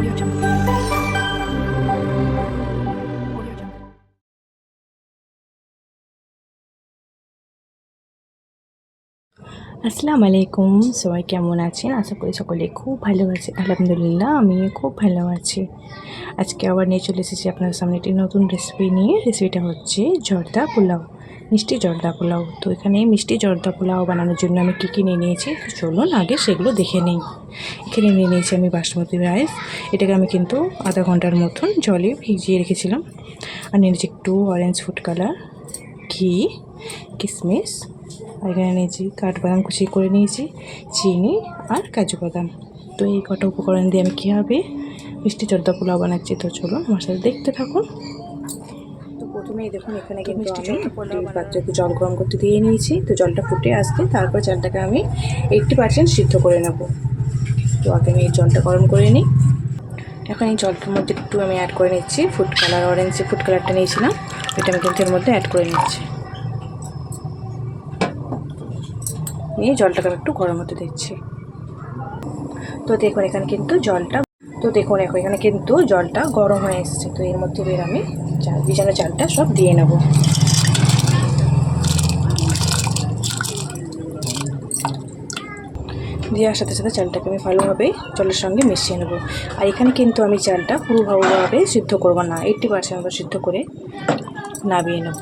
Audio আসসালামু আলাইকুম সবাই কেমন আছেন? আশা করি সকলে খুব ভালো আছে আলহামদুলিল্লাহ আমি খুব ভালো আছি। আজকে আবার নিয়ে চলে এসেছি আপনার সামনে একটি নতুন রেসিপি নিয়ে। রেসিপিটা হচ্ছে জর্দা পোলাও, মিষ্টি জর্দা পোলাও। তো এখানে মিষ্টি জর্দা পোলাও বানানোর জন্য আমি কী কী নিয়ে নিয়েছি? চলুন আগে সেগুলো দেখে নিই। এখানে নিয়ে নিয়েছি আমি বাসমতি রাইস এটাকে আমি কিন্তু আধা ঘণ্টার মতন জলে ভিজিয়ে রেখেছিলাম। আর নিয়ে নিয়েছি একটু অরেঞ্জ ফুড কালার ঘি কিশমিশ আর এখানে নিয়েছি কাঠবাদাম কুচি করে নিয়েছি চিনি আর কাজু বাদাম। তো এই কটা উপকরণ দিয়ে আমি কীভাবে মিষ্টি জর্দা পোলাও বানাচ্ছি তো চলুন আমার সাথে দেখতে থাকুন। তো প্রথমেই দেখুন এখানে কিন্তু আমি একটি পাত্রে একটু জল গরম করতে দিয়ে নিয়েছি। তো জলটা ফুটে আসতে তারপর চালটাকে আমি এইটটি পার্সেন্ট সিদ্ধ করে নেব। তো আগে আমি এই জলটা গরম করে নিই। এখন এই জলটার মধ্যে একটু আমি অ্যাড করে নিচ্ছি ফুড কালার অরেঞ্জ ফুড কালারটা নিয়েছিলাম এটা আমি কিন্তু এর মধ্যে অ্যাড করে নিচ্ছি। নিয়ে জলটাকে একটু গরম হতে দিচ্ছি। তো দেখুন, এখানে কিন্তু জলটা, তো দেখুন এখন এখানে কিন্তু জলটা গরম হয়ে এসেছে। তো এর মধ্যে এবার আমি চাল ভিজানো চালটা সব দিয়ে নেব। দেওয়ার সাথে সাথে চালটাকে আমি ভালোভাবে জলের সঙ্গে মিশিয়ে নেব। আর এখানে কিন্তু আমি চালটা পুরো সিদ্ধ করব না, এইটটি পার্সেন্ট সিদ্ধ করে নামিয়ে নেব।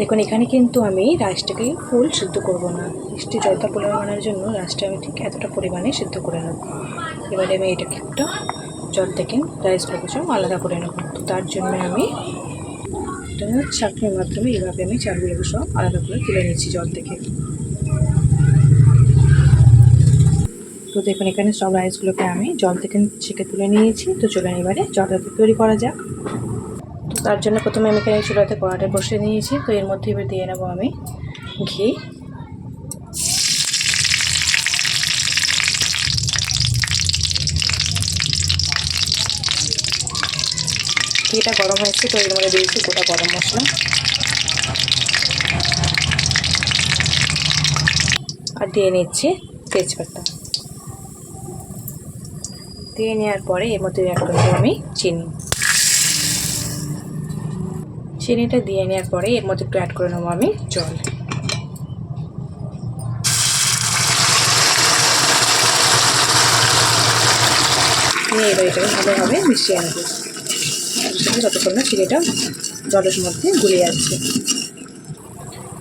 দেখুন, এখানে কিন্তু আমি রাইসটাকে ফুল সিদ্ধ করব না। মিষ্টি জলটা পোলাও বানানোর জন্য রাইসটা আমি ঠিক এতটা পরিমাণে সিদ্ধ করে নেব। এবারে আমি এটাকে একটা জল থেকে রাইসগুলোকে সব আলাদা করে নেব। তো তার জন্য আমি একটা ছাঁকনির মাধ্যমে এইভাবে আমি চালগুলোকে সব আলাদা করে তুলে নিচ্ছি জল থেকে। তো দেখুন, এখানে সব রাইসগুলোকে আমি জল থেকে ছেঁকে তুলে নিয়েছি। তো চলুন এবারে জলটা তৈরি করা যাক। তার জন্য প্রথমে আমি এখানে চুলাতে কড়াটা বসে নিয়েছি। তো এর মধ্যে এবার দিয়ে নেব আমি ঘি। ঘিটা গরম হয়েছে, তো এর মধ্যে দিয়েছি গোটা গরম মশলা। আর দিয়ে নিচ্ছি তেজপাতা। দিয়ে নেওয়ার পরে এর মধ্যে অ্যাড আমি চিনি। চিনিটা দিয়ে নেওয়ার পরে এর মধ্যে একটু অ্যাড করে নেব আমি জল। ভালোভাবে মিশিয়ে নেব। যতক্ষণ না চিনিটা জলের মধ্যে গুলে যাচ্ছে।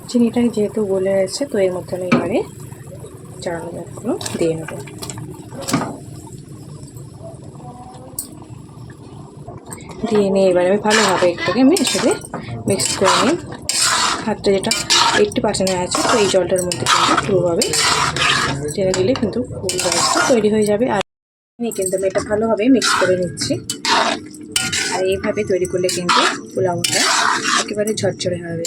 চিনিটা যেহেতু গলে যাচ্ছে তো এর মধ্যে আমি এবারে চালগুলো দিয়ে নেব। দিয়ে নিয়ে এবারে আমি ভালোভাবে একটুকে আমি এর সাথে মিক্স করে নিই। হাতটা যেটা এইটটি পার্সেন্ট আছে, তো এই জলটার মধ্যে কিন্তু পুরোভাবে টেনে দিলে কিন্তু ফুল রাইসটা তৈরি হয়ে যাবে। আর নিয়ে কিন্তু আমি এটা ভালোভাবে মিক্স করে নিচ্ছি। আর এইভাবে তৈরি করলে কিন্তু পোলাওটা একেবারে ঝরঝরে হবে।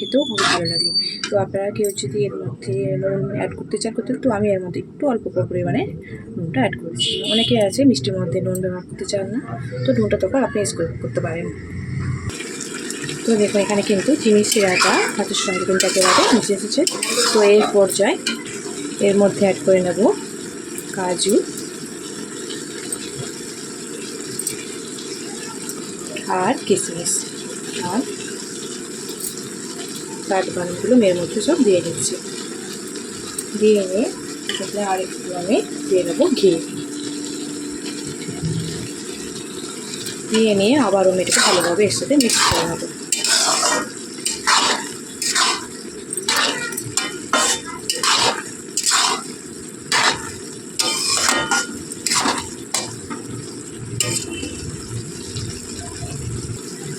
খেতেও খুব ভালো লাগে। তো আপনারা কেউ যদি এর মধ্যে নুন অ্যাড করতে চান, করতে তো আমি এর মধ্যে একটু অল্প পরিমাণে নুনটা অ্যাড করেছি অনেকে আছে মিষ্টির মধ্যে নুন ব্যবহার করতে চান না, তো নুনটা তখন আপনি ইউজ করতে পারেন। তো দেখুন, এখানে কিন্তু চিনি শিরাটা হাতের সঙ্গে কিন্তু একেবারে মিশে এসেছে। তো এর পর্যায়ে এর মধ্যে অ্যাড করে নেব কাজু। আর কিশমিশ আর কাঠবাদামগুলো মেয়ের মধ্যে সব দিয়ে দিচ্ছি। দিয়ে নিয়ে আর একটু আমি দিয়ে নেব ঘি। দিয়ে নিয়ে আবারও মেয়েটাকে ভালোভাবে এর সাথে মিক্স করে নেব।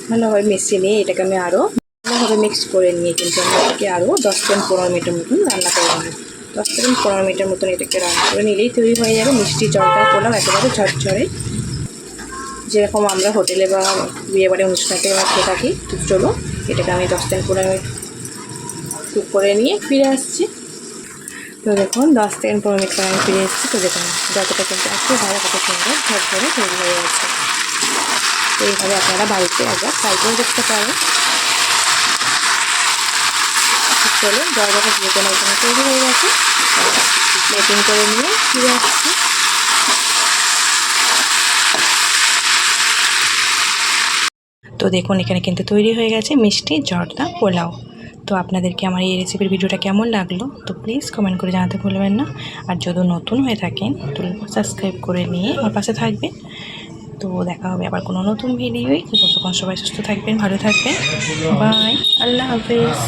ভালোভাবে মিশিয়ে নিয়ে এটাকে আমি আরও ভালোভাবে মিক্স করে নিয়ে কিন্তু আমি এটাকে আরও দশ থেকে পনেরো মিনিটের মতন রান্না করে নেব। দশ থেকে পনেরো মিনিটের মতন এটাকে রান্না করে নিলেই তৈরি হয়ে যাবে মিষ্টি জলটা পোলাও একেবারে ঝরঝরে। যেরকম আমরা হোটেলে বা বিয়েবাড়ি অনুষ্ঠানতে আমরা খেয়ে থাকি, তো চলো এটাকে আমি দশ থেকে পনেরো মিনিট কুক করে নিয়ে ফিরে আসছি। তো দেখুন, দশ থেকে পনেরো মিনিট পরে আমি ফিরে এসেছি। তো দেখুন, যতটা কিন্তু একেবারে কত সুন্দর ঝরঝরে তৈরি হয়ে গেছে। এইভাবে আপনারা বাড়িতে একবার ট্রাই করে দেখতে পারেন। চলো দিয়ে দেওয়ার জন্য তৈরি হয়ে গেছে প্লেটিং করে নিয়ে ফিরে আসছি। তো দেখুন, এখানে কিন্তু তৈরি হয়ে গেছে মিষ্টি জর্দা পোলাও। তো আপনাদেরকে আমার এই রেসিপির ভিডিওটা কেমন লাগল, তো প্লিজ কমেন্ট করে জানাতে ভুলবেন না। আর যদি নতুন হয়ে থাকেন, তো সাবস্ক্রাইব করে নিয়ে আমার পাশে থাকবেন। তো দেখা হবে আবার কোনো নতুন ভিডিওই ততক্ষণ সবাই সুস্থ থাকবেন, ভালো থাকবেন। বাই আল্লাহ হাফেজ।